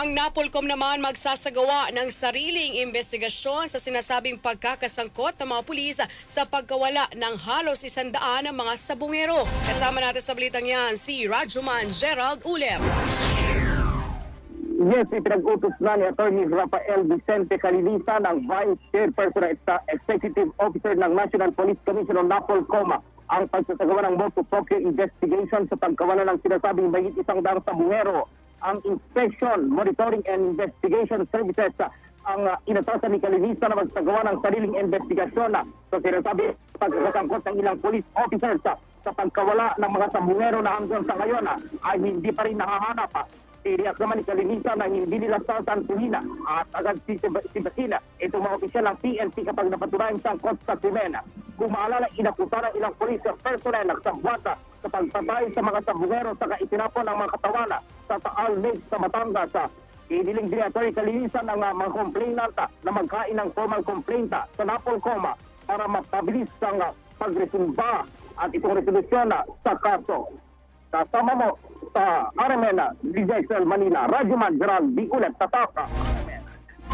Ang Napolcom naman magsasagawa ng sariling investigasyon sa sinasabing pagkakasangkot ng mga pulis sa pagkawala ng halos isandaan ng mga sabungero. Kasama natin sa balitang yan si Rajuman Gerald Ulep. Yes, ipinag-utos na ni Atty. Rafael Vicente Calinisan ang Vice Chairperson at Executive Officer ng National Police Commission o NAPOLCOM ang pagsasagawa ng Moto Tokyo investigation sa pagkawala ng sinasabing mahigit isang daang sabungero. Ang inspection, monitoring and investigation services ang uh, inatasan ni Calinisan na magsagawa ng sariling investigasyon uh, sa sinasabi pagkakasangkot ng ilang police officers uh, sa pagkawala ng mga sabungero na hanggang sa ngayon uh, ay hindi pa rin nahahanap. Uh, Tiniyak naman ni Kalinisan na hindi nila sasantuhin at agad si Sibasina itong mga opisyal ng PNP kapag napatunayan siyang sa krimen. Kung maalala, inakusa ng ilang polis personnel ng Sambuata sa pagpatay sa mga sabungero sa itinapon ng mga katawana sa Taal Lake sa Batangas. Iniling din Atty. Kalinisan ng uh, mga complainant ah, na magkain ng formal complaint ah, sa Napolcom ah, para mapabilis ang uh, pagresolba at itong resolusyon ah, sa kaso. Kasama mo sa Aramena, Rizal Manila, Radyo Man, Gerald, di ulit tataka.